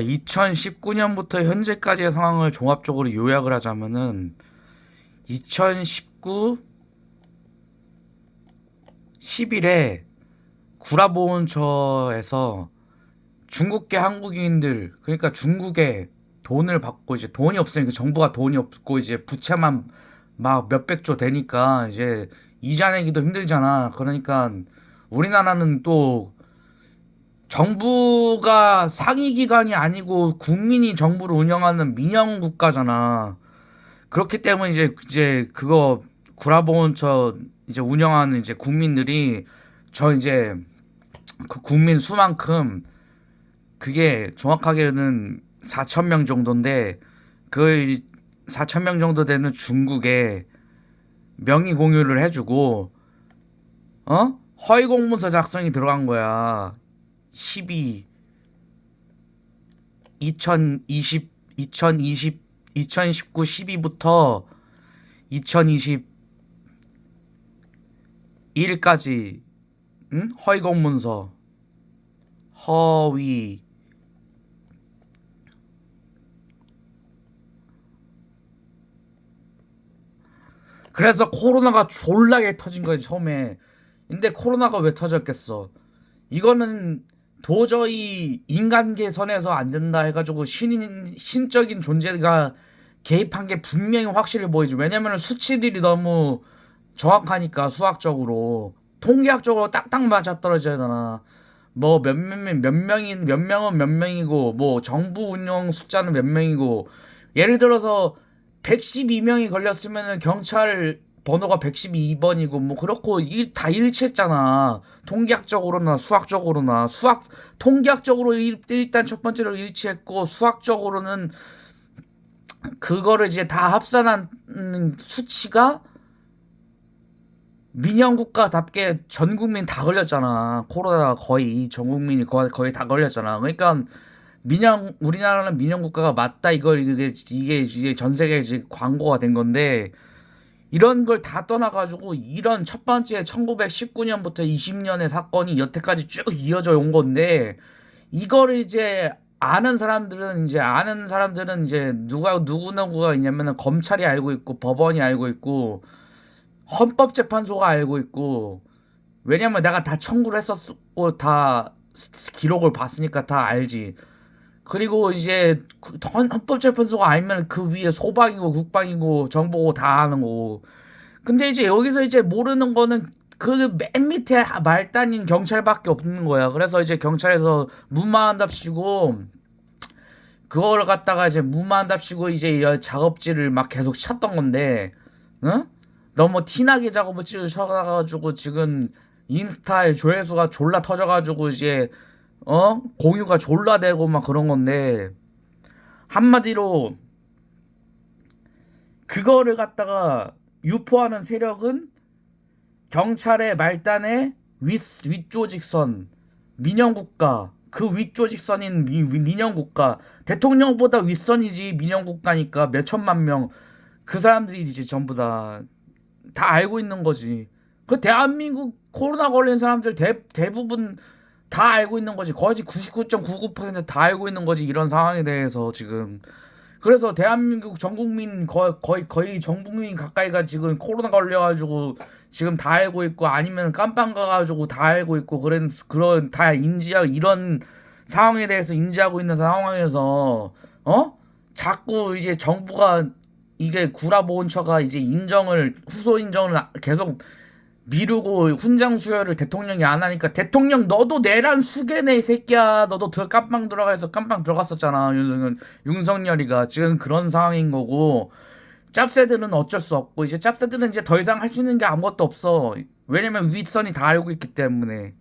2019년부터 현재까지의 상황을 종합적으로 요약을 하자면은 2019 10일에 구라보훈처에서 중국계 한국인들 그러니까 중국에 돈을 받고 이제 돈이 없으니까 정부가 돈이 없고 이제 부채만 막 몇백조 되니까 이제 이자 내기도 힘들잖아. 그러니까 우리나라는 또 정부가 상위 기관이 아니고 국민이 정부를 운영하는 민영 국가잖아. 그렇기 때문에 이제 이제 그거 구라보훈처 이제 운영하는 이제 국민들이 저 이제 그 국민 수만큼 그게 정확하게는 4천 명 정도인데 그 4천 명 정도 되는 중국에 명의 공유를 해주고 어 허위 공문서 작성이 들어간 거야. 12 2020 2020 2019 12부터 2020 1까지 응? 허위 공 문서 허위 그래서 코로나가 졸라게 터진 거예요 처음에 근데 코로나가 왜 터졌겠어 이거는 도저히 인간계 선에서 안 된다 해가지고 신인 신적인 존재가 개입한 게 분명히 확실히 보이죠. 왜냐면 수치들이 너무 정확하니까 수학적으로 통계학적으로 딱딱 맞아 떨어지잖아. 뭐 몇 몇 몇 명인 몇 명은 몇 명이고 뭐 정부 운영 숫자는 몇 명이고 예를 들어서 112명이 걸렸으면은 경찰 번호가 112번이고 뭐 그렇고 일, 다 일치했잖아. 통계학적으로나 수학적으로나 수학 통계학적으로 일, 일단 첫 번째로 일치했고 수학적으로는 그거를 이제 다 합산한 음, 수치가 민영 국가답게 전 국민 다 걸렸잖아. 코로나 거의 전 국민이 거의, 거의 다 걸렸잖아. 그러니까 민영 우리나라는 민영 국가가 맞다 이걸 이게 이게 이게 전 세계에 광고가 된 건데 이런 걸 다 떠나가지고 이런 첫 번째 1919년부터 20년의 사건이 여태까지 쭉 이어져 온 건데 이거를 이제 아는 사람들은 이제 아는 사람들은 이제 누가 누구 누구가 있냐면은 검찰이 알고 있고 법원이 알고 있고 헌법재판소가 알고 있고 왜냐면 내가 다 청구를 했었고 다 기록을 봤으니까 다 알지. 그리고 이제 그 헌- 헌법재판소가 알면 그 위에 소방이고 국방이고 정보고 다 아는 거고. 근데 이제 여기서 이제 모르는 거는 그 맨 밑에 말단인 경찰밖에 없는 거야. 그래서 이제 경찰에서 무마한답시고 그거를 갖다가 이제 무마한답시고 이제 이 작업질을 막 계속 쳤던 건데, 응? 너무 티나게 작업을 쳐가지고 지금 인스타에 조회수가 졸라 터져가지고 이제 어? 공유가 졸라 되고 막 그런 건데 한마디로 그거를 갖다가 유포하는 세력은 경찰의 말단의 윗 윗조직선 민영국가 그 윗조직선인 미, 민영국가. 대통령보다 윗선이지 민영국가니까 몇 천만 명. 그 사람들이지 전부 다. 다 알고 있는 거지. 그 대한민국 코로나 걸린 사람들 대, 대부분 다 알고 있는 거지. 거의 99.99%다 알고 있는 거지. 이런 상황에 대해서 지금. 그래서 대한민국 전 국민 거의 거의 거의 전 국민 가까이가 지금 코로나 걸려가지고 지금 다 알고 있고 아니면 깜빵 가가지고 다 알고 있고 그런 그런 다 인지하고 이런 상황에 대해서 인지하고 있는 상황에서 어 자꾸 이제 정부가 이게 구라보훈처가 이제 인정을 후소 인정을 계속 미루고 훈장 수여를 대통령이 안 하니까 대통령 너도 내란 수개네 이 새끼야. 너도 들 깜빵 들어가서 깜빵 들어갔었잖아 윤석열. 윤석열이가. 지금 그런 상황인 거고 짭새들은 어쩔 수 없고 이제 짭새들은 이제 더 이상 할 수 있는 게 아무것도 없어. 왜냐면 윗선이 다 알고 있기 때문에